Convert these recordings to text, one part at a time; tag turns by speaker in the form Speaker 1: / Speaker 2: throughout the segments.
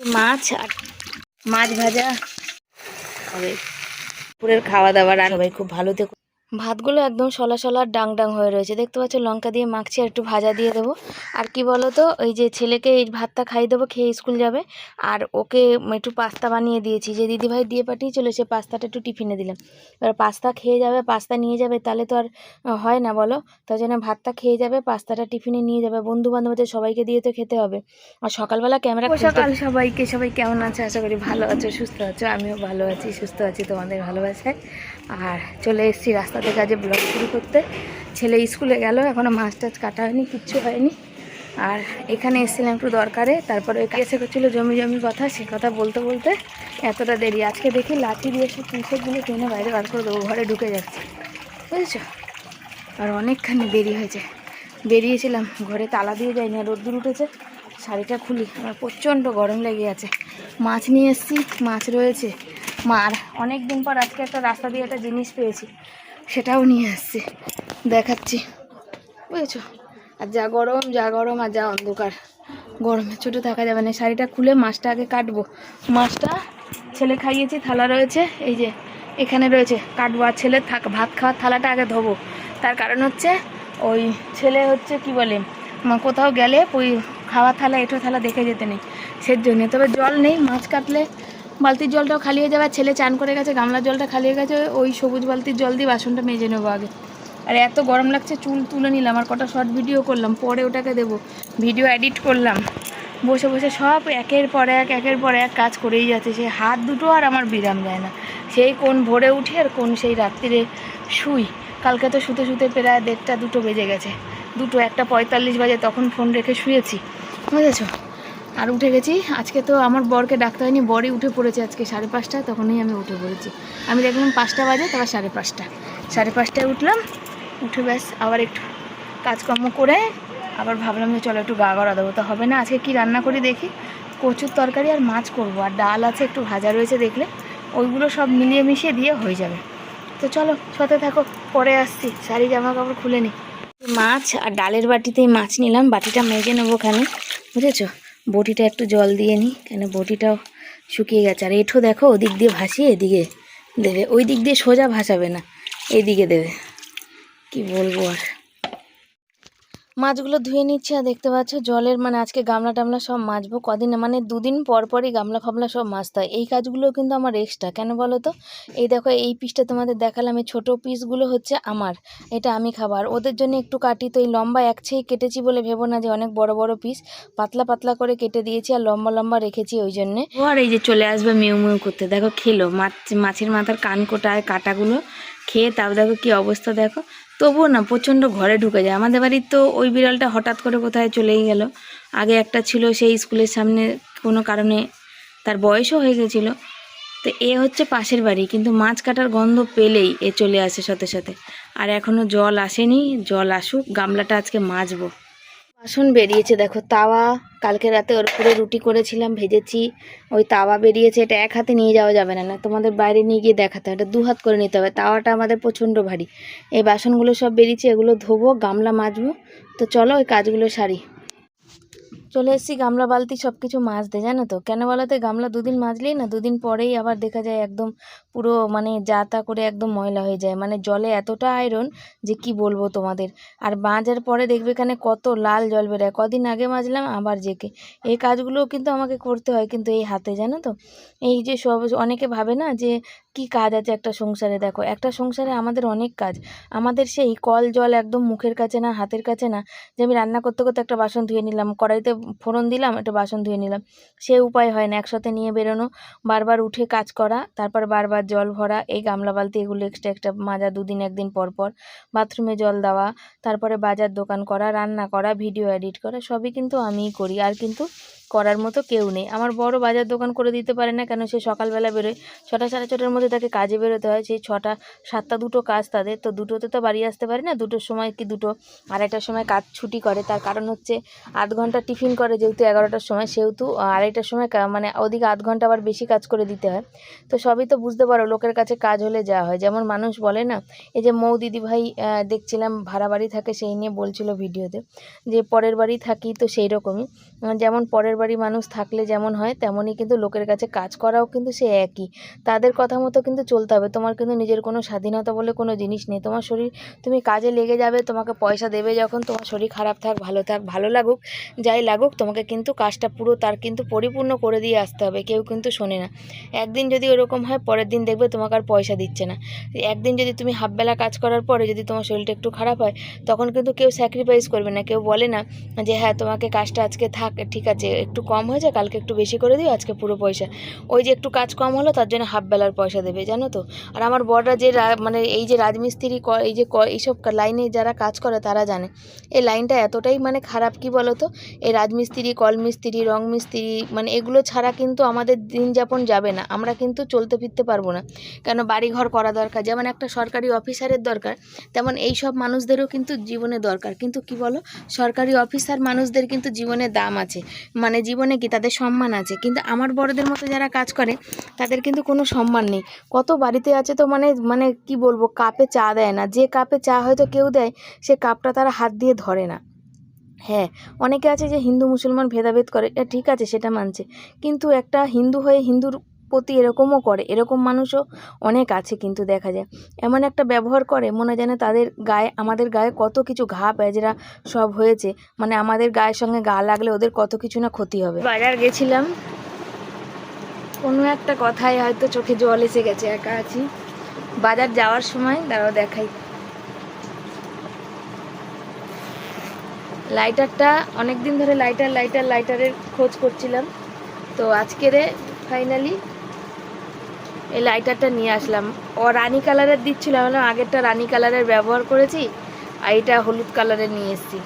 Speaker 1: মাছ আর মাছ ভাজা। হবে খাওয়া দাওয়া সবাই খুব ভালো থেকো। ভাতগুলো একদম সলা সলা ডাং ডাং হয়ে রয়েছে। দেখতে পাচ্ছ লঙ্কা দিয়ে মাখছি আর একটু ভাজা দিয়ে দেবো। আর কি বলো তো ওই যে ছেলেকে এই ভাতটা খাইয়ে দেবো খেয়ে স্কুল যাবে। আর ওকে একটু পাস্তা বানিয়ে দিয়েছি। যে দিদিভাই দিয়ে পাঠিয়েছিল সে পাস্তাটা একটু টিফিনে দিলাম। এবার পাস্তা খেয়ে যাবে পাস্তা নিয়ে যাবে তাহলে তো আর হয় না বলো? তাই জন্য ভাতটা খেয়ে যাবে পাস্তাটা টিফিনে নিয়ে যাবে। বন্ধু বান্ধবদের সবাইকে দিয়ে তো খেতে হবে। আর সকালবেলা ক্যামেরা সকাল সবাইকে সবাই কেমন আছে? আশা করি ভালো আছো সুস্থ আছো আমিও ভালো আছি সুস্থ আছি তোমাদের ভালোবাসায়। আর চলে এসেছি রাস্তা থেকে আজ ব্লগ শুরু করতে। ছেলে স্কুলে গেল এখনও মাছ টাছ কাটা হয়নি, কিচ্ছু হয়নি। আর এখানে এসেছিলাম একটু দরকারে, তারপরে এসে করছিল জমি জমি কথা, সে কথা বলতে বলতে এতটা দেরি। আজকে দেখি লাঠি দিয়ে সব পুঁসেগুলো টেনে বাইরে বার করে দেবো, ঘরে ঢুকে যাচ্ছে। বুঝেছ? আর অনেকখানি দেরি হয়েছে। বেরিয়েছিলাম, ঘরে তালা দিয়ে যাই না রোদ্দুর উঠেছে। শাড়িটা খুলি, আমার প্রচণ্ড গরম লেগে আছে। মাছ নিয়ে এসেছি, মাছ রয়েছে। মার। অনেক দিন পর আজকে একটা রাস্তা দিয়ে একটা জিনিস পেয়েছি, সেটাও নিয়ে আসছি। দেখাচ্ছি। বুঝেছ? আর যা গরম যা গরম, আর যা অন্ধকার। গরমে ছোটো থাকা যাবে না। শাড়িটা খুলে মাছটা আগে কাটবো। মাছটা ছেলে খাইয়েছি, থালা রয়েছে। এই যে এখানে রয়েছে, কাটবো। আর ছেলে থাক, ভাত খাওয়ার থালাটা আগে ধোবো। তার কারণ হচ্ছে, ওই ছেলে হচ্ছে কি বলে কোথাও গেলে ওই খাওয়া থালা এঁটো থালা দেখে যেতে নেই। সের জন্য তবে জল নেই, মাছ কাটলে বালতির জলটাও খালি হয়ে যাবে ছেলে চান করে গেছে, গামলার জলটা খালি হয়ে গেছে, ওই সবুজ বালতির জল দিয়ে বাসনটা মেজে নেব আগে। আর এত গরম লাগছে, চুল তুলে নিলাম, আর কটা শর্ট ভিডিও করলাম, পরে ওটাকে দেবো। ভিডিও এডিট করলাম। বসে বসে সব একের পর এক, একের পর এক কাজ করেই যাচ্ছে। সেই হাত দুটো আর আমার বিরাম যায় না। সেই কোন ভোরে উঠে আর কোন সেই রাত্রিরে শুই। কালকে তো শুতে শুতে প্রায় দেড়টা, দুটো বেজে গেছে। দুটো একটা পঁয়তাল্লিশ বাজে, তখন ফোন রেখে শুয়েছি। বুঝেছ? আর উঠে গেছি। আজকে তো আমার বরকে ডাকতে হয়নি, বরই উঠে পড়েছে আজকে সাড়ে পাঁচটা, তখনই আমি উঠে পড়েছি। আমি দেখলাম পাঁচটা বাজে, তারপর সাড়ে পাঁচটা। সাড়ে পাঁচটায় উঠলাম, উঠে ব্যাস, আবার একটু কাজকর্ম করে আবার ভাবলাম যে চলো একটু গা গড়া দেবো। তো হবে না, আজকে কি রান্না করি দেখি। কচুর তরকারি আর মাছ করব, আর ডাল আছে, একটু ভাজা রয়েছে দেখলে। ওইগুলো সব মিলিয়ে মিশিয়ে দিয়ে হয়ে যাবে। তো চলো, সাথে থাকো, পরে আসছি। শাড়ি জামা কাপড় খুলে নিই মাছ আর ডালের বাটিতেই মাছ নিলাম, বাটিটা মেজে নেব ওখানে, বুঝেছ? বটিটা একটু জল দিয়ে নিই কেন বটিটাও শুকিয়ে গেছে। আর এঁঠো দেখো, ওদিক দিয়ে ভাসিয়ে এদিকে দেবে। ওই দিক দিয়ে সোজা ভাসাবে না, এদিকে দেবে। কি বলব আর? মাছগুলো ধুয়ে নিচ্ছে আর দেখতে পাচ্ছ জলের মানে আজকে গামলা টামলা সব মাজবো কদিন মানে দুদিন পর পরই গামলা ফামলা সব মাজতে হয়। এই কাজগুলো কিন্তু আমার এক্সট্রা কেন বলো তো? এই দেখো, এই পিসটা তোমাদের দেখালাম, এই ছোটো পিসগুলো হচ্ছে আমার, এটা আমি খাবার ওদের জন্য একটু কাটি, তো এই লম্বা একছেই কেটেছি বলে ভেবো না যে অনেক বড় বড় পিস পাতলা পাতলা করে কেটে দিয়েছি আর লম্বা লম্বা রেখেছি ওই জন্যে। ও, আর এই যে চলে আসবে মিউ মিউ করতে। দেখো, খেলো। মাছ, মাছের মাথার কান কোটায় কাটাগুলো, খেয়ে তাও দেখো কি অবস্থা দেখো। তবুও না, প্রচণ্ড ঘরে ঢুকে যায়। আমাদের বাড়ির তো ওই বিড়ালটা হঠাৎ করে কোথায় চলেই গেল। আগে একটা ছিল সেই স্কুলের সামনে, কোনো কারণে তার বয়সও হয়ে গেছিল। তো এ হচ্ছে পাশের বাড়ি, কিন্তু মাছ কাটার গন্ধ পেলেই এ চলে আসে সাথে সাথে। আর এখনও জল আসেনি, জল আসুক, গামলাটা আজকে মাজবো। বাসন বেরিয়েছে, দেখো তাওয়া। কালকে রাতে ওর উপরে রুটি করেছিলাম, ভেজেছি। ওই তাওয়া বেরিয়েছে, এটা এক হাতে নিয়ে যাওয়া যাবে না না তোমাদের বাইরে নিয়ে গিয়ে দেখাতে হবে, এটা দু হাত করে নিতে হবে। তাওয়াটা আমাদের প্রচণ্ড ভারী। এই বাসনগুলো সব বেরিয়েছে, এগুলো ধোবো, গামলা মাজবো। তো চলো ওই কাজগুলো সারি। চলে এসেছি, গামলা বালতি সব কিছু মাজতে, জানো তো? কেন বলতে গামলা দুদিন মাজলেই না, দুদিন পরেই আবার দেখা যায় একদম পুরো মানে যা তা করে একদম ময়লা হয়ে যায়। মানে জলে এতটা আয়রন যে কি বলব তোমাদের? আর মাজার পরে দেখবে এখানে কত লাল জল বেরোয়। কদিন আগে মাজলাম, আবার জেকে এই কাজগুলোও কিন্তু আমাকে করতে হয় কিন্তু এই হাতে, জানো তো? এই যে সব, অনেকে ভাবে না যে কি কাজ আছে একটা সংসারে দেখো। একটা সংসারে আমাদের অনেক কাজ। আমাদের সেই কল, জল একদম মুখের কাছে না, হাতের কাছে না যে আমি রান্না করতে করতে একটা বাসন ধুয়ে নিলাম, কড়াইতে ফোড়ন দিলাম, একটা বাসন ধুয়ে নিলাম। সে উপায় হয় না, একসাথে নিয়ে বেরোনো, বারবার উঠে কাজ করা, তারপর বারবার জল ভরা, এই গামলা বালতি এগুলো এক্সট্রা একটা মাজা দুদিন একদিন পর পর। বাথরুমে জল দেওয়া, তারপরে বাজার দোকান করা, রান্না করা ভিডিও এডিট করা, সবই কিন্তু আমিই করি। আর কিন্তু করার মতো কেউ নেই। আমার বড় বাজার দোকান করে দিতে পারে না কেন সে সকালবেলা বেরোয়। ছটা সাড়ে ছটার মধ্যে তাকে কাজে বেরোতে হয়। সেই ছটা, সাতটা দুটো কাজ তাদের। তো দুটোতে তো বাড়ি আসতে পারে না। দুটোর সময় কি দুটো? আড়াইটার সময় কাজ ছুটি করে। তার কারণ হচ্ছে আধ ঘণ্টা টিফিন করে যেহেতু এগারোটার সময়। সেহেতু আড়াইটার সময় মানে ওদিকে আধ ঘণ্টা আবার বেশি কাজ করে দিতে হয়। তো সবই তো বুঝতে পারো, লোকের কাছে কাজ হলে যা হয়। যেমন মানুষ বলে না, এই যে মৌ দিদিভাই দেখছিলাম ভাড়া বাড়ি থাকে সেই নিয়ে বলছিল ভিডিওতে যে পরের বাড়ি থাকি তো সেই রকমই। যেমন পরের বাড়ি মানুষ থাকলে যেমন হয়, তেমনই কিন্তু লোকের কাছে কাজ করাও কিন্তু সে একই। তাদের কথা মতো কিন্তু চলতে হবে। তোমার কিন্তু নিজের কোনো স্বাধীনতা বলে কোনো জিনিস নেই। তোমার শরীর, তুমি কাজে লেগে যাবে, তোমাকে পয়সা দেবে যখন, তোমার শরীর খারাপ থাক, ভালো থাক, ভালো লাগুক, যাই লাগুক, তোমাকে কিন্তু কাজটা পুরো তার কিন্তু পরিপূর্ণ করে দিয়ে আসতে হবে। কেউ কিন্তু শোনে না। একদিন যদি ওরকম হয়, পরের দিন দেখবে তোমাকে আর পয়সা দিচ্ছে না। একদিন যদি তুমি হাফবেলা কাজ করার পরে যদি তোমার শরীরটা একটু খারাপ হয়, তখন কিন্তু কেউ স্যাক্রিফাইস করবে না। কেউ বলে না যে হ্যাঁ তোমাকে কাজটা আজকে থাক, ঠিক আছে একটু কম হয়েছে, কালকে একটু বেশি করে দিও, আজকে পুরো পয়সা। ওই যে একটু কাজ কম হলো, তার জন্য হাফ বেলার পয়সা দেবে, জানো তো? আর আমার বড়রা যে মানে এই যে রাজমিস্ত্রি এই যে এইসব লাইনে যারা কাজ করে, তারা জানে। এই লাইনটা এতটাই মানে খারাপ কি বলো তো এই রাজমিস্ত্রি, কলমিস্ত্রি রং মিস্ত্রি মানে এগুলো ছাড়া কিন্তু আমাদের দিন যাপন যাবে না। আমরা কিন্তু চলতে ফিরতে পারব না। কেন বাড়িঘর করা দরকার, যেমন একটা সরকারি অফিসারের দরকার, তেমন এই সব মানুষদেরও কিন্তু জীবনে দরকার। কিন্তু কি বলো? সরকারি অফিসার মানুষদের কিন্তু জীবনে দাম আছে। মানে জীবনে কি তাদের সম্মান আছে? কিন্তু আমার বড়দের মতো যারা কাজ করে, তাদের কিন্তু কোনো সম্মান নেই। কত বাড়িতে আছে তো মানে মানে কি বলব, কাপে চা দেয় না। যে কাপে চা হয়তো কেউ দেয়, সে কাপটা তারা হাত দিয়ে ধরে না। হ্যাঁ অনেকে আছে যে হিন্দু মুসলমান ভেদাভেদ করে। ঠিক আছে, সেটা মানছে। কিন্তু একটা হিন্দু হয়ে হিন্দুর প্রতি এরকমও করে, এরকম মানুষও অনেক আছে কিন্তু দেখা যায়। এমন একটা ব্যবহার করে, মনে যেন তাদের গায়ে, আমাদের গায়ে কত কিছু ঘা প্যাজরা সব হয়েছে মানে আমাদের গায়ের সঙ্গে গা লাগলে ওদের কত কিছু না ক্ষতি হবে। বাজার গেছিলাম, কোনো একটা কথায় হয়তো চোখে জল এসে গেছে, একা আছি। বাজার যাওয়ার সময় দাঁড়াও দেখাই। লাইটারটা অনেক দিন ধরে লাইটার লাইটার, লাইটারের খোঁজ করছিলাম। তো আজকেরে ফাইনালি এই লাইটারটা নিয়ে আসলাম। ও রানি কালারের দিচ্ছিল, আমি বললাম, আগেরটা রানি কালারের ব্যবহার করেছি, আর এটা হলুদ কালারের নিয়ে এসেছি।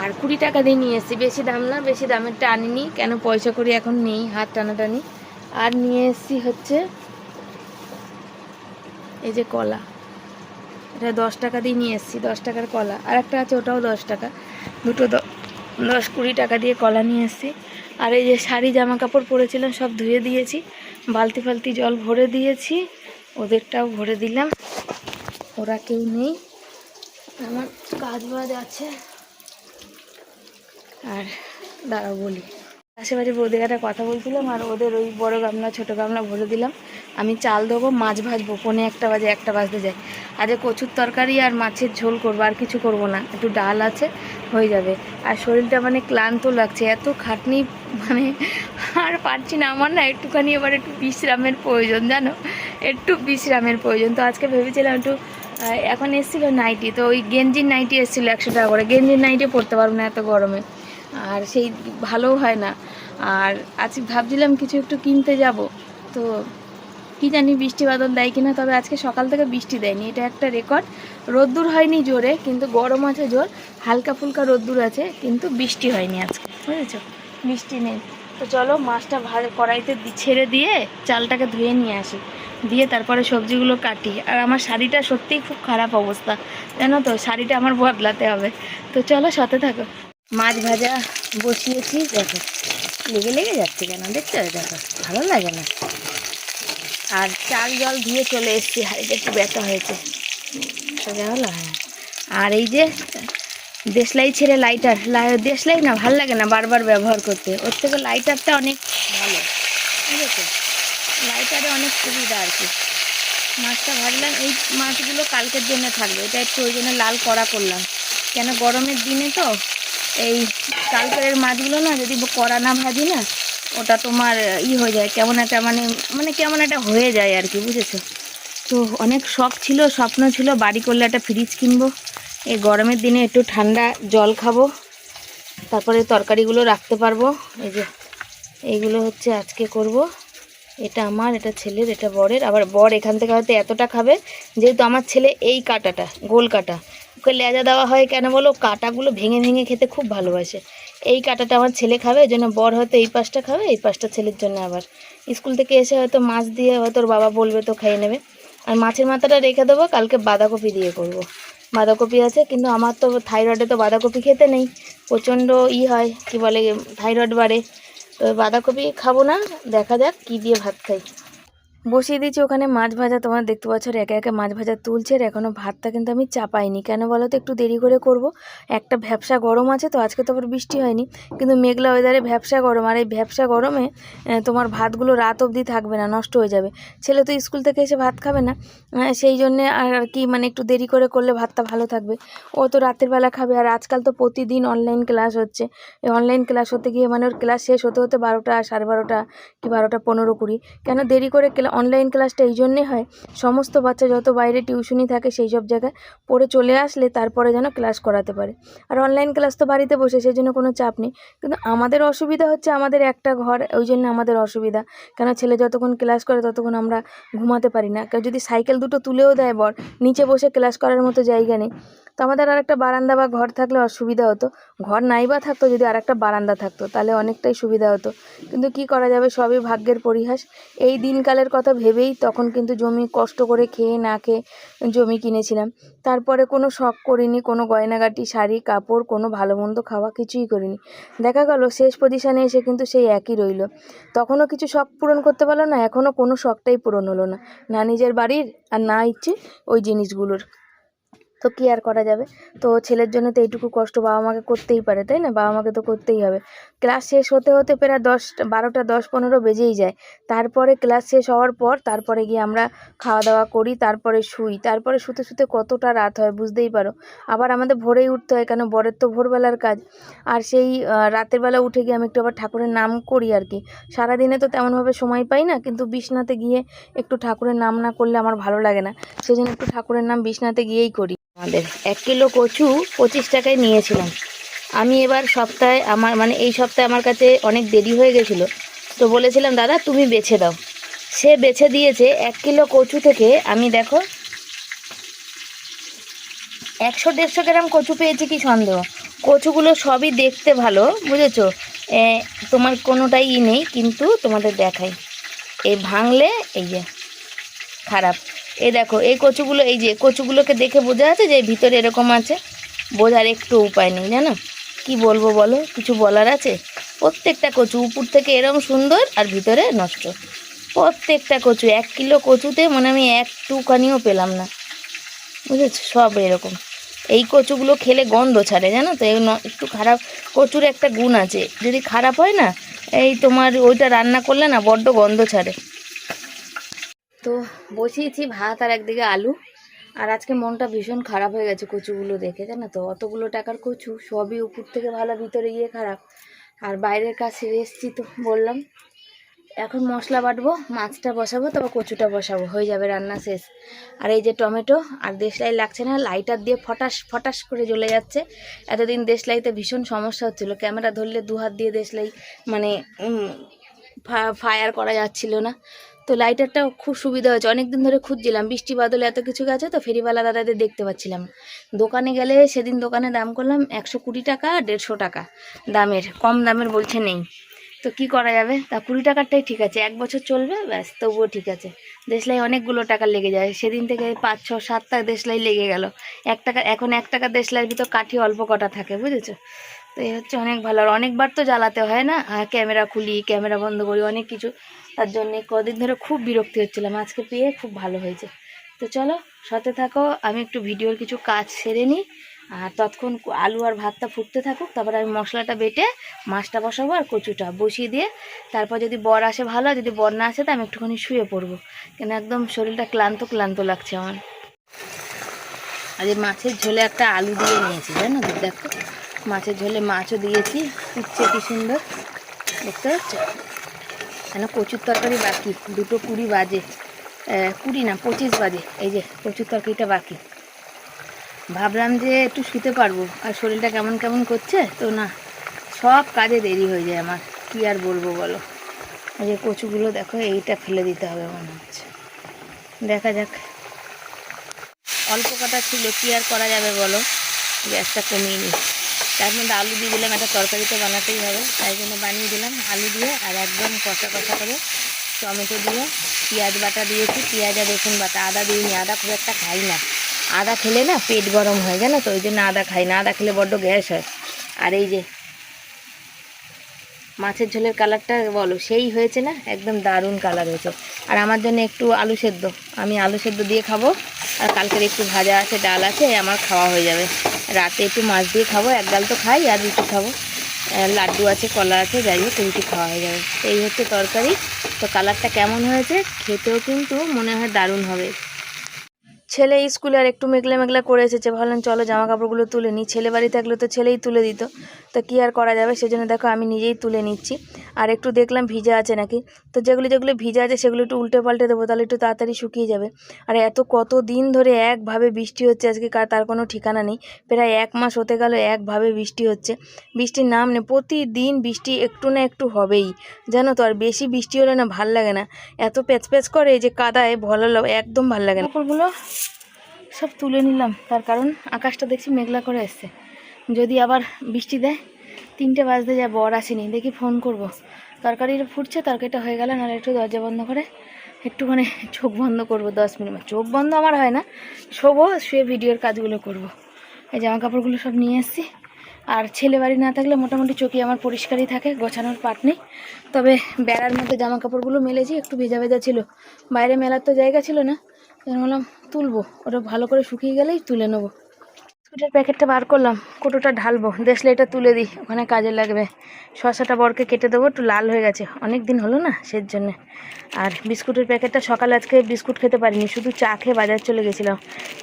Speaker 1: আর কুড়ি টাকা দিয়ে নিয়ে এসেছি। বেশি দাম না, বেশি দামেরটা আনিনি, কেন পয়সা করি এখন নেই, হাত টানাটানি। আর নিয়ে এসেছি হচ্ছে, এই যে কলা। এটা দশ টাকা দিয়ে নিয়ে এসেছি, দশ টাকার কলা। আর একটা আছে, ওটাও দশ টাকা। দুটো দশ কুড়ি টাকা দিয়ে কলা নিয়ে এসেছি। আর এই যে শাড়ি, জামা কাপড় পরেছিলাম, সব ধুয়ে দিয়েছি। বালতি ফালতি জল ভরে দিয়েছি, ওদেরটাও ভরে দিলাম। ওরা কেউ নেই। আমার কাজ বাজ আছে। আর দাঁড়াও বলি। আশেপাশে বৌদির একটা কথা বলছিলাম, আর ওদের ওই বড় গামলা, ছোটো গামলা ভরে দিলাম। আমি চাল দেবো, মাছ ভাজবো, পনে একটা বাজে, একটা বাজতে যায়। আজকে কচুর তরকারি আর মাছের ঝোল করব, আর কিছু করব না। একটু ডাল আছে, হয়ে যাবে। আর শরীরটা মানে ক্লান্ত লাগছে, এত খাটনি মানে আর পারছি না, আমার না একটুখানি এবার একটু বিশ্রামের প্রয়োজন, জানো? একটু বিশ্রামের প্রয়োজন। তো আজকে ভেবেছিলাম একটু এখন এসেছিল নাইটি তো ওই গেঞ্জির নাইটি এসেছিল একশো টাকা করে। গেঞ্জির নাইটি পরতে পারব না এত গরমে। আর সেই ভালোও হয় না। আর আজকে ভাবছিলাম কিছু একটু কিনতে যাব। তো কি জানি বৃষ্টি বাদল দেয় কিনা, তবে আজকে সকাল থেকে বৃষ্টি দেয়নি। এটা একটা রেকর্ড রোদ্দুর হয়নি জোরে, কিন্তু গরম আছে জোর। হালকা ফুলকা রোদ্দুর আছে, কিন্তু বৃষ্টি হয়নি আজকে। বুঝেছ? বৃষ্টি নেই। তো চলো মাছটা ভালো কড়াইতে ছেড়ে দিয়ে চালটাকে ধুয়ে নিয়ে আসি। দিয়ে তারপরে সবজিগুলো কাটি। আর আমার শাড়িটা সত্যিই খুব খারাপ অবস্থা। জানো তো, শাড়িটা আমার বদলাতে হবে। তো চলো সাথে থাকো। মাছ ভাজা বসিয়েছি, দেখো। লেগে লেগে যাচ্ছে কেন? দেখতে দেখো। ভালো লাগে না। আর চাল জল দিয়ে চলে এসেছি। হাড়িটা একটু ব্যথা হয়েছে। সোজা হলো হ্যাঁ আর এই যে দেশলাই ছেড়ে লাইটার লাই- দেশলাই না, ভালো লাগে না বারবার ব্যবহার করতে। ওর থেকে লাইটারটা অনেক ভালো। ঠিক আছে? লাইটারে অনেক সুবিধা আর কি। মাছটা ভাজলাম, এই মাছগুলো কালকের জন্য থাকবে। এটা একটু ওই জন্য লাল কড়া করলাম। কেন গরমের দিনে তো এই কালকের মাছগুলো না, যদি কড়া না ভাজি না, ওটা তোমার ই হয়ে যায়, কেমন একটা মানে মানে কেমন একটা হয়ে যায় আর কি, বুঝেছ? তো অনেক শখ ছিল, স্বপ্ন ছিল, বাড়ি করলে একটা ফ্রিজ কিনবো। এই গরমের দিনে একটু ঠান্ডা জল খাব। তারপরে তরকারিগুলো রাখতে পারব। এই যে, এইগুলো হচ্ছে আজকে করব। এটা আমার, এটা ছেলের, এটা বরের। আবার বর এখান থেকে হয়তো এতটা খাবে, যেহেতু আমার ছেলে এই কাটাটা, গোল কাটা। ওকে লেজা দেওয়া হয় কেন বলো? কাটাগুলো ভেঙে ভেঙে খেতে খুব ভালোবাসে। এই কাটাটা আমার ছেলে খাবে, এই জন্য বর হয়তো এই পাশটা খাবে, এই পাশটা ছেলের জন্য আবার। স্কুল থেকে এসে হয়তো মাছ দিয়ে হয়তো বাবা বলবে তো খাইয়ে নেবে। আর মাছের মাথাটা রেখে দেবো, কালকে বাঁধাকপি দিয়ে করব। বাঁধাকপি আছে, কিন্তু আমার তো থাইরয়েডে তো বাঁধাকপি খেতে নেই। প্রচণ্ড ই হয়, কি বলে থাইরয়েড বাড়ে। তো বাঁধাকপি খাব না, দেখা যাক কি দিয়ে ভাত খাই। বসিয়ে দিয়েছি ওখানে মাছ ভাজা। তোমার দেখতে পাচ্ছ একে একে মাছ ভাজা তুলছে আর এখনও ভাতটা কিন্তু আমি চাপাইনি। কেন বলো তো? একটু দেরি করে করব। একটা ভ্যাবসা গরম আছে তো, আজকে তো আবার বৃষ্টি হয়নি। কিন্তু মেঘলা ওয়েদারে ভ্যাবসা গরম। আর এই ভ্যাবসা গরমে তোমার ভাতগুলো রাত অবধি থাকবে না, নষ্ট হয়ে যাবে। ছেলে তো স্কুল থেকে এসে ভাত খাবে না সেই জন্যে আর আর কি মানে একটু দেরি করে করলে ভাতটা ভালো থাকবে। ও তো রাতের বেলা খাবে। আর আজকাল তো প্রতিদিন অনলাইন ক্লাস হচ্ছে। এই অনলাইন ক্লাস হতে গিয়ে মানে ওর ক্লাস শেষ হতে হতে বারোটা, সাড়ে বারোটা কি বারোটা পনেরো কুড়ি। কেন দেরি করে অনলাইন ক্লাসটা এই জন্যে হয়, সমস্ত বাচ্চা যত বাইরে টিউশনি থাকে সেই সব জায়গায় পড়ে চলে আসলে তারপরে যেন ক্লাস করাতে পারে। আর অনলাইন ক্লাস তো বাড়িতে বসে সেই জন্য কোনো চাপ নেই। কিন্তু আমাদের অসুবিধা হচ্ছে আমাদের একটা ঘর, ওই জন্য আমাদের অসুবিধা। কেন ছেলে যতক্ষণ ক্লাস করে ততক্ষণ আমরা ঘুমাতে পারি না। কেউ যদি সাইকেল দুটো তুলেও দেয় বর, নিচে বসে ক্লাস করার মতো জায়গা নেই। তো আমাদের আর একটা বারান্দা বা ঘর থাকলে অসুবিধা হতো। ঘর নাই বা থাকতো, যদি আর একটা বারান্দা থাকতো, তাহলে অনেকটাই সুবিধা হতো। কিন্তু কি করা যাবে? সবই ভাগ্যের পরিহাস। এই দিনকালের কথা ভেবেই তখন কিন্তু জমি কষ্ট করে খেয়ে না খেয়ে জমি কিনেছিলাম। তারপরে কোনো শখ করিনি, কোনো গয়নাগাটি, শাড়ি, কাপড়, কোনো ভালো মন্দ খাওয়া কিছুই করিনি। দেখা গেল, শেষ পজিশানে এসে কিন্তু সেই একই রইল। তখনও কিছু শখ পূরণ করতে পারল না, এখনও কোনো শখটাই পূরণ হলো না। না নিজের বাড়ির আর না ইচ্ছে ওই জিনিসগুলোর। তো কী আর করা যাবে? তো ছেলের জন্য তো এইটুকু কষ্ট বাবা মাকে করতেই পারে, তাই না? বাবা মাকে তো করতেই হবে। ক্লাস শেষ হতে হতে প্রায় দশ, বারোটা, দশ, পনেরো বেজেই যায়। তারপরে ক্লাস শেষ হওয়ার পর তারপরে গিয়ে আমরা খাওয়া দাওয়া করি, তারপরে শুই। তারপরে শুতে শুতে কতটা রাত হয় বুঝতেই পারো। আবার আমাদের ভোরেই উঠতে হয়, কেন বরের তো ভোরবেলার কাজ। আর সেই রাতের বেলা উঠে গিয়ে আমি একটু আবার ঠাকুরের নাম করি আর কি। সারাদিনে তো তেমনভাবে সময় পাই না, কিন্তু বিছনাতে গিয়ে একটু ঠাকুরের নাম না করলে আমার ভালো লাগে না। সেই জন্য একটু ঠাকুরের নাম বিছনাতে গিয়েই করি। আমাদের। এক কিলো কচু পঁচিশ টাকায় নিয়েছিলাম। আমি এবার সপ্তাহে আমার মানে এই সপ্তাহে আমার কাছে অনেক দেরি হয়ে গেছিল। তো বলেছিলাম, দাদা, তুমি বেছে দাও। সে বেছে দিয়েছে এক কিলো কচু থেকে, আমি দেখো, একশো দেড়শো গ্রাম কচু পেয়েছি কি সন্দেহ? কচুগুলো সবই দেখতে ভালো, বুঝেছ? তোমার কোনোটাই ই নেই, কিন্তু তোমাদের দেখাই। এই ভাঙলে, এই যে, খারাপ। এই দেখো, এই কচুগুলো, এই যে কচুগুলোকে দেখে বোঝা যাচ্ছে যে ভিতরে এরকম আছে। বোঝার একটু উপায় নেই, জানো? কি বলব বলো? কিছু বলার আছে? প্রত্যেকটা কচু উপর থেকে এরকম সুন্দর আর ভিতরে নষ্ট। প্রত্যেকটা কচু, এক কিলো কচুতে মানে আমি একটুখানিও পেলাম না। বুঝেছ? সব এরকম। এই কচুগুলো খেলে গন্ধ ছাড়ে, জানো তো? একটু খারাপ, কচুর একটা গুণ আছে। যদি খারাপ হয় না, এই তোমার ওইটা রান্না করলে না বড্ড গন্ধ ছাড়ে। তো বসিয়েছি ভাত আর একদিকে আলু। আর আজকে মনটা ভীষণ খারাপ হয়ে গেছে কচুগুলো দেখে, জানো তো? অতগুলো টাকার কচু, সবই উপর থেকে ভালো, ভিতরে গিয়ে খারাপ। আর বাইরের কাছে এসছি তো, বললাম। এখন মশলা বাটবো, মাছটা বসাবো, তারপর কচুটা বসাবো, হয়ে যাবে রান্না শেষ। আর এই যে টমেটো আর দেশলাই লাগছে না লাইটার দিয়ে ফটাস ফটাস করে জ্বলে যাচ্ছে। এতদিন দেশলাইতে ভীষণ সমস্যা হচ্ছিল, ক্যামেরা ধরলে দু হাত দিয়ে দেশলাই মানে ফায়ার করা যাচ্ছিল না। তো লাইটারটাও খুব সুবিধা হয়েছে। অনেক দিন ধরে খুঁজছিলাম, বৃষ্টি বাদলে এত কিছু গেছে তো ফেরিওয়ালা দাদাদের দেখতে পাচ্ছিলাম। দোকানে গেলে সেদিন দোকানে দাম করলাম একশো কুড়ি টাকা, দেড়শো টাকা। দামের, কম দামের বলছে নেই। তো কি করা যাবে? তা কুড়ি টাকারটাই ঠিক আছে, এক বছর চলবে, ব্যাস, তবুও ঠিক আছে। দেশলাই অনেকগুলো টাকা লেগে যায়। সেদিন থেকে পাঁচ, ছ, সাতটা দেশলাই লেগে গেল। এক টাকা, এখন এক টাকা দেশলাইয়ের ভিতর কাঠি অল্প কটা থাকে, বুঝেছ? তো এই হচ্ছে অনেক ভালো। আর অনেকবার তো জ্বালাতে হয় না? আর ক্যামেরা খুলি, ক্যামেরা বন্ধ করি, অনেক কিছু। তার জন্য কদিন ধরে খুব বিরক্তি হচ্ছিলাম। আজকে পেয়ে খুব ভালো হয়েছে। তো চলো, সাথে থাকো, আমি একটু ভিডিওর কিছু কাজ সেরে নিই। আর ততক্ষণ আলু আর ভাতটা ফুটতে থাকুক, তারপর আমি মশলাটা বেটে মাছটা বসাবো আর কচুটা বসিয়ে দিয়ে, তারপর যদি বর আসে ভালো যদি বর না আসে তো আমি একটুখানি শুয়ে পড়ব। কেন একদম শরীরটা ক্লান্ত ক্লান্ত লাগছে আমার। আর এই মাছের ঝোলে একটা আলু দিয়ে নিয়েছি, জানো? দেখো, মাছের ঝোলে মাছও দিয়েছি ফুটছে কি সুন্দর। দেখতে পাচ্ছ? কেন কচুর তরকারি বাকি? দুটো কুড়ি বাজে। কুড়ি না, পঁচিশ বাজে। এই যে, কচুর তরকারিটা বাকি। ভাবলাম যে একটু শুতে পারব। আর শরীরটা কেমন কেমন করছে? তো না, সব কাজে দেরি হয়ে যায় আমার। কি আর বলব বলো? এই যে কচুগুলো দেখো, এইটা ফেলে দিতে হবে মনে হচ্ছে। দেখা যাক। অল্প কটা ছিল, কি আর করা যাবে বলো? গ্যাসটা কমিয়ে নিই। তার মধ্যে আলু দিয়ে দিলাম, একটা তরকারি তো বানাতেই হবে, তাই জন্য বানিয়ে দিলাম আলু দিয়ে আর একদম কষা কষা করে টমেটো দিয়ে, পেঁয়াজ বাটা দিয়েছি, পেঁয়াজ আর রসুন বাটা, আদা দিইনি, আদা খুব একটা খাই না। আদা খেলে না পেট গরম হয়, জানো তো, ওই জন্য আদা খাই না, আদা খেলে বড্ড গ্যাস হয়। আর এই যে মাছের ঝোলের কালারটা বলো, সেই হয়েছে না? একদম দারুণ কালার হয়েছে। আর আমার জন্য একটু আলু সেদ্ধ। আমি আলু সেদ্ধ দিয়ে খাব, আর কালকের একটু ভাজা আছে, ডাল আছে, আমার খাওয়া হয়ে যাবে। রাতে একটু মাছ দিয়ে খাব, এক ডাল তো খাই, আর রুটি খাব। লাড্ডু আছে, কলা আছে, যাই হোক, রুটি খাওয়া হয়ে যাবে। এই হচ্ছে তরকারি। তো কালারটা কেমন হয়েছে? খেতেও কিন্তু মনে হয় দারুণ হবে। ছেলে স্কুলে আর একটু মেঘলা মেঘলা করে এসেছে, ভাবলাম চলো জামা কাপড়গুলো তুলে নিই। ছেলে বাড়ি থাকলে তো ছেলেই তুলে দিত। তো কী আর করা যাবে? সেজন্য দেখো আমি নিজেই তুলে নিচ্ছি। আর একটু দেখলাম ভিজা আছে নাকি? তো যেগুলো যেগুলো ভিজা আছে সেগুলো একটু উল্টে পাল্টে দেবো, তাহলে একটু তাড়াতাড়ি শুকিয়ে যাবে। আর এত কত দিন ধরে একভাবে বৃষ্টি হচ্ছে আজকে তার কোনো ঠিকানা নেই। প্রায় এক মাস হতে গেল একভাবে বৃষ্টি হচ্ছে। বৃষ্টির নাম নেই, প্রতিদিন বৃষ্টি একটু না একটু হবেই। জানো তো, আর বেশি বৃষ্টি হলে না ভালো লাগে না। এত প্যাচ প্যাচ করে যে কাদায়, ভালো একদম ভালো লাগে না। সব তুলে নিলাম। তার কারণ আকাশটা দেখছি মেঘলা করে এসছে যদি আবার বৃষ্টি দেয়, তিনটে বাজতে যায় বর আসেনি। দেখি ফোন করব। তরকারিটা ফুটছে, তরকারিটা হয়ে গেলে নাহলে একটু দরজা বন্ধ করে একটুখানি চোখ বন্ধ করব দশ মিনিট চোখ বন্ধ আমার হয় না। শোবো, শুয়ে ভিডিওর কাজগুলো করব। এই জামা কাপড়গুলো সব নিয়ে এসেছি আর ছেলে বাড়ি না থাকলে মোটামুটি চোখে আমার পরিষ্কারই থাকে, গোছানোর পাট নেই। তবে বেড়ার মধ্যে জামা কাপড়গুলো মেলেছি, একটু ভেজা ভেজা ছিল। বাইরে মেলার তো জায়গা ছিল না। আমি বললাম তুলবো, ওটা ভালো করে শুকিয়ে গেলেই তুলে নেব। বিস্কুটের প্যাকেটটা বার করলাম, কুটোটা ঢালবো দেশলে এটা তুলে দিই, ওখানে কাজে লাগবে। শসাটা বরকে কেটে দেবো, একটু লাল হয়ে গেছে, অনেক দিন হলো না সের জন্যে। আর বিস্কুটের প্যাকেটটা সকালে আজকে বিস্কুট খেতে পারিনি, শুধু চা খেয়ে বাজার চলে গেছিলাম।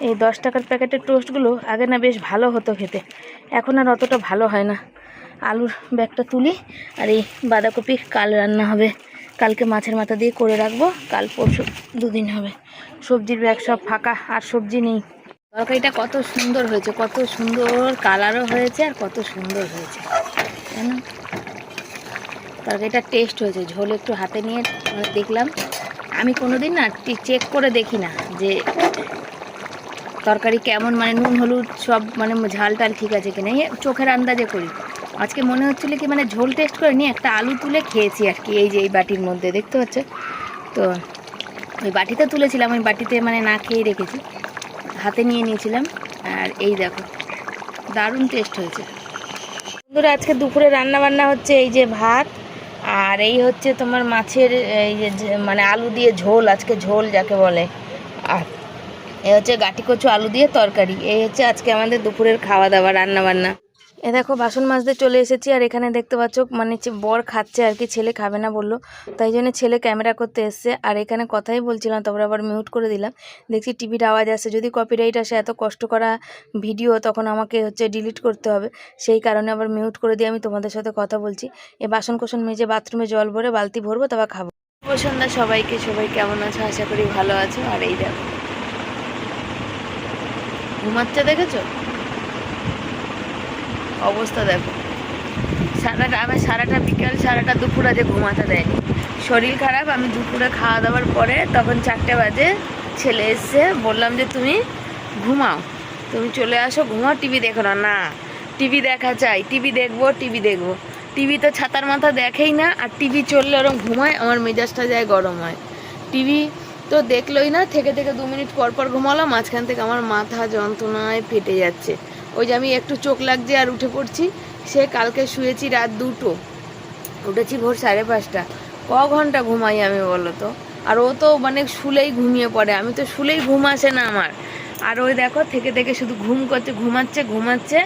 Speaker 1: এই দশ টাকার প্যাকেটের টোস্টগুলো আগে না বেশ ভালো হতো খেতে, এখন আর অতটা ভালো হয় না। আলুর ব্যাগটা তুলি, আর এই বাঁধাকপি কাল রান্না হবে। কালকে মাছের মাথা দিয়ে করে রাখব, কাল পরশু দুদিন হবে। সবজির ব্যাগ সব ফাঁকা, আর সবজি নেই। তরকারিটা কত সুন্দর হয়েছে, কত সুন্দর কালারও হয়েছে আর কত সুন্দর হয়েছে কেন তরকারিটা টেস্ট হয়েছে, ঝোল একটু হাতে নিয়ে দেখলাম। আমি কোনোদিন না চেক করে দেখি না যে তরকারি কেমন মানে নুন, হলুদ সব মানে ঝাল টাল ঠিক আছে কিনা। চোখের আন্দাজে করি। আজকে মনে হচ্ছিল কি মানে ঝোল টেস্ট করে নিয়ে একটা আলু তুলে খেয়েছি আর কি, এই যে এই বাটির মধ্যে, দেখতে পাচ্ছ? তো ওই বাটিতে তুলেছিলাম, ওই বাটিতে মানে না খেয়েই রেখেছি। হাতে নিয়ে নিয়েছিলাম, আর এই দেখো, দারুণ টেস্ট হয়েছে। বন্ধুরা, আজকে দুপুরে রান্না বান্না হচ্ছে এই যে ভাত, আর এই হচ্ছে তোমার মাছের, এই যে যে- মানে আলু দিয়ে ঝোল, আজকে ঝোল যাকে বলে। আর এ হচ্ছে গাটি কচু আলু দিয়ে তরকারি, এই হচ্ছে আজকে আমাদের দুপুরের খাওয়া দাওয়া রান্না বান্না এ দেখো, বাসন মাজতে চলে এসেছি আর এখানে দেখতে পাচ্ছ মানে বর খাচ্ছে আর কি, ছেলে খাবে না বলল। তাই জন্য ছেলে ক্যামেরা করতে এসছে। আর এখানে কথাই বলছিলাম তারপর আবার মিউট করে দিলাম। দেখছি টিভির আওয়াজ আসে যদি কপিরাইট আসে, এত কষ্ট করা ভিডিও তখন আমাকে হচ্ছে ডিলিট করতে হবে। সেই কারণে আবার মিউট করে দিয়ে আমি তোমাদের সাথে কথা বলছি। এ বাসন কোসন মেজে বাথরুমে জল ভরে, বালতি ভরবো, তারপর খাব। সন্ধ্যা সবাইকে। সবাই কেমন আছো? আশা করি ভালো আছো। আর এই দেখো। ঘুমাচ্ছে দেখেছ? অবস্থা দেখো। সারাটা আমি সারাটা বিকেল, সারাটা দুপুর আজে ঘুমাতে দেয়নি। শরীর খারাপ, আমি দুপুরে খাওয়া দাওয়ার পরে তখন চারটে বাজে ছেলে এসছে, বললাম যে তুমি ঘুমাও। তুমি চলে আসো, ঘুমাও, টিভি দেখো না না। টিভি দেখা চাই, টিভি দেখব টিভি দেখব। টিভি তো ছাতার মাথা দেখেই না, আর টিভি চললে ওরকম ঘুমায়, আমার মেজাজটা যায় গরম হয়। টিভি তো দেখলোই না, থেকে থেকে দু মিনিট পর পর ঘুমালাম, মাঝখান থেকে আমার মাথা যন্ত্রণায় ফেটে যাচ্ছে। ওই যে আমি একটু চোখ লাগছে আর উঠে পড়ছি। সে কালকে শুয়েছি রাত দুটো। উঠেছি ভোর সাড়ে পাঁচটা। ক ঘণ্টা ঘুমাই আমি বলো তো? আর ও তো মানে শুলেই ঘুমিয়ে পড়ে। আমি তো শুলেই ঘুম আসে না আমার। আর ওই দেখো, থেকে থেকে শুধু ঘুম করছে, ঘুমাচ্ছে ঘুমাচ্ছে।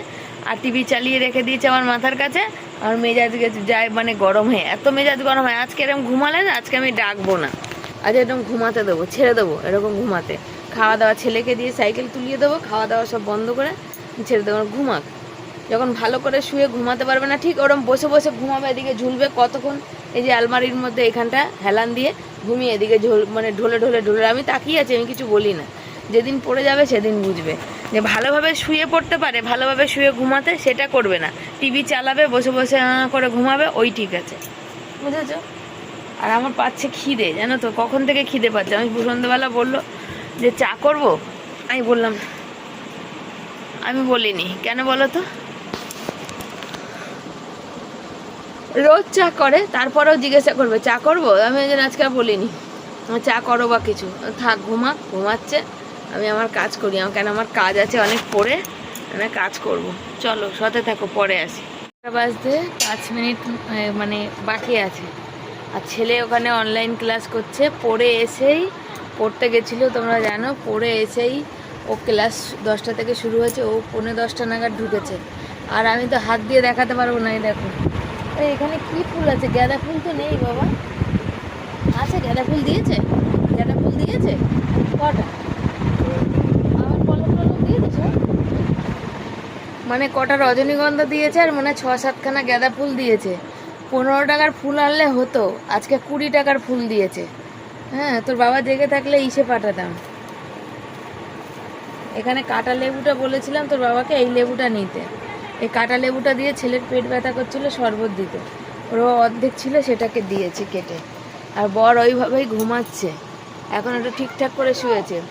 Speaker 1: আর টিভি চালিয়ে রেখে দিয়েছে আমার মাথার কাছে। আমার মেজাজ গেছে যায় মানে গরম হয়ে এত মেজাজ গরম হয়, আজকে এরকম ঘুমালে না, আজকে আমি ডাকবো না। আজ এরকম ঘুমাতে দেবো, ছেড়ে দেবো, এরকম ঘুমাতে। খাওয়া দাওয়া ছেলেকে দিয়ে সাইকেল তুলিয়ে দেবো, খাওয়া দাওয়া সব বন্ধ করে ছেড়ে দেবো ঘুমাক। যখন ভালো করে শুয়ে ঘুমাতে পারবে না, ঠিক ওরম বসে বসে ঘুমাবে, এদিকে ঝুলবে কতক্ষণ, এই যে আলমারির মধ্যে এখানটা হেলান দিয়ে ঘুমিয়ে এদিকে ঝোল মানে ঢোলে ঢোলে ঢোলে, আমি তাকিয়ে আছি, আমি কিছু বলি না। যেদিন পড়ে যাবে সেদিন বুঝবে। যে ভালোভাবে শুয়ে পড়তে পারে, ভালোভাবে শুয়ে ঘুমাতে সেটা করবে না। টিভি চালাবে, বসে বসে করে ঘুমাবে, ওই ঠিক আছে। বুঝেছ? আর আমার পাচ্ছে খিদে, জানো তো, কখন থেকে খিদে পাচ্ছে? আমি সন্ধ্যেবেলা বলল যে, চা করব? আমি বললাম আমি বলিনি। কেন বলো তো? রোজ চা করে, তারপরেও জিজ্ঞাসা করবে, চা করব? আমি ওই জন্য আজকে বলিনি। চা করো বা কিছু। থাক ঘুমা ঘুমাচ্ছে। আমি আমার কাজ করি। আমার কেন আমার কাজ আছে অনেক পরে আমি কাজ করব। চলো, সাথে থাকো, পরে আসি। বাজতে পাঁচ মিনিট মানে বাকি আছে। আর ছেলে ওখানে অনলাইন ক্লাস করছে। পড়ে এসেই, পড়তে গেছিল, তোমরা জানো, পড়ে এসেই ও ক্লাস দশটা থেকে শুরু হয়েছে, ও পৌনে দশটা নাগাদ ঢুকেছে। আর আমি তো হাত দিয়ে দেখাতে পারব না, এই দেখো। এখানে কি ফুল আছে? গাঁদা ফুল তো নেই, বাবা। আছে, গাঁদা ফুল দিয়েছে? গাঁদা ফুল দিয়েছে? কটা? আমার কলম দিয়ে দিয়েছ মানে কটা রজনীগন্ধা দিয়েছে আর মানে ছ সাতখানা গাঁদা ফুল দিয়েছে। পনেরো টাকার ফুল আনলে হতো, আজকে কুড়ি টাকার ফুল দিয়েছে। হ্যাঁ তোর বাবা জেগে থাকলে ইসে পাঠাতাম। এখানে কাটা লেবুটা বলেছিলাম, তোর বাবাকে এই লেবুটা নিতে। এই কাটা লেবুটা দিয়ে ছেলের পেট ব্যথা করছিল, শরবত দিতে। ওর অর্ধেক ছিল, সেটাকে দিয়েছি কেটে। আর বর ওইভাবেই ঘুমাচ্ছে। এখন একটু ঠিকঠাক করে শুয়েছে।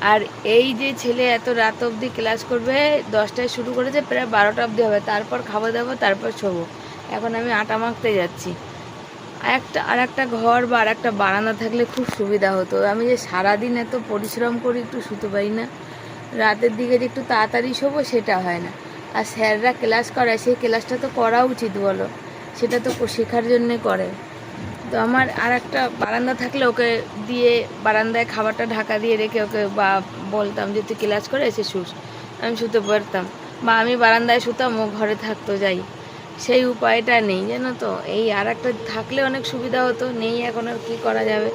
Speaker 1: আর এই যে ছেলে এত রাত অবধি ক্লাস করবে, দশটায় শুরু করেছে, প্রায় বারোটা অবধি হবে। তারপর খাওয়া দাওয়া তারপর শোবো। এখন আমি আটা মাখতে যাচ্ছি। আর একটা আর একটা ঘর বা আর একটা বারান্দা থাকলে খুব সুবিধা হতো। আমি যে সারাদিন এত পরিশ্রম করি একটু শুতে পারি না। রাতের দিকে যে একটু তাড়াতাড়ি শোবো সেটা হয় না। আর স্যাররা ক্লাস করায়, সেই ক্লাসটা তো করা উচিত বলো। সেটা তো শেখার জন্যে করে। তো আমার আর একটা বারান্দা থাকলে ওকে দিয়ে বারান্দায় খাবারটা ঢাকা দিয়ে রেখে ওকে বা বলতাম যে, তুই ক্লাস করে এসে শুস আমি শুতে পারতাম। বা আমি বারান্দায় শুতাম, ও ঘরে থাকতো যাই। সেই উপায়টা নেই, জানো তো? এই আর একটা থাকলে অনেক সুবিধা হতো, নেই এখন আর কী করা যাবে?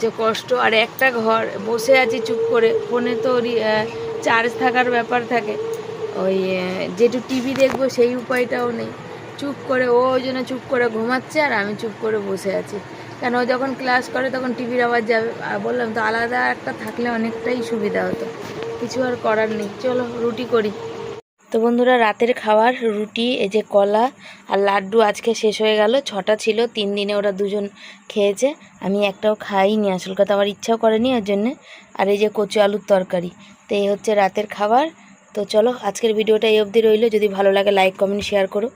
Speaker 1: যে কষ্ট, আর একটা ঘর, বসে আছি চুপ করে, ফোনে তো চার্জ থাকার ব্যাপার থাকে। ওই যেটু টিভি দেখব সেই উপায়টাও নেই। চুপ করে, ও ওই জন্য চুপ করে ঘুমাচ্ছে আর আমি চুপ করে বসে আছি। কেন, ও যখন ক্লাস করে তখন টিভির আওয়াজ যাবে। আর বললাম তো আলাদা একটা থাকলে অনেকটাই সুবিধা হতো। কিছু আর করার নেই। চলো, রুটি করি। তো বন্ধুরা, রাতের খাবার, রুটি, এই যে কলা আর লাড্ডু আজকে শেষ হয়ে গেল। ছটা ছিল, তিন দিনে ওরা দুজন খেয়েছে। আমি একটাও খাইনি, আসল কথা আমার ইচ্ছাও করেনি ওর জন্যে। আর এই যে কচু আলুর তরকারি, তো এই হচ্ছে রাতের খাবার। তো চলো, আজকের ভিডিওটা এই অবধি রইল। যদি ভালো লাগে লাইক কমেন্ট শেয়ার করো।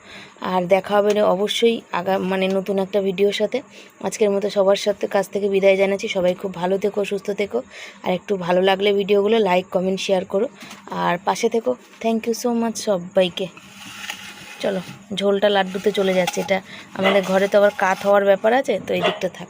Speaker 1: আর দেখা হবে না, অবশ্যই আগা মানে নতুন একটা ভিডিওর সাথে। আজকের মতো সবার সাথে কাছ থেকে বিদায় জানাচ্ছি। সবাই খুব ভালো থেকো, সুস্থ থেকো। আর একটু ভালো লাগলে ভিডিওগুলো লাইক কমেন্ট শেয়ার করো। আর পাশে থেকো। থ্যাংক ইউ সো মাচ সবাইকে। চলো, ঝোলটা লাড্ডুতে চলে যাচ্ছে। এটা আমাদের ঘরে তো আবার কাত হওয়ার ব্যাপার আছে, তো এই দিকটা থাক।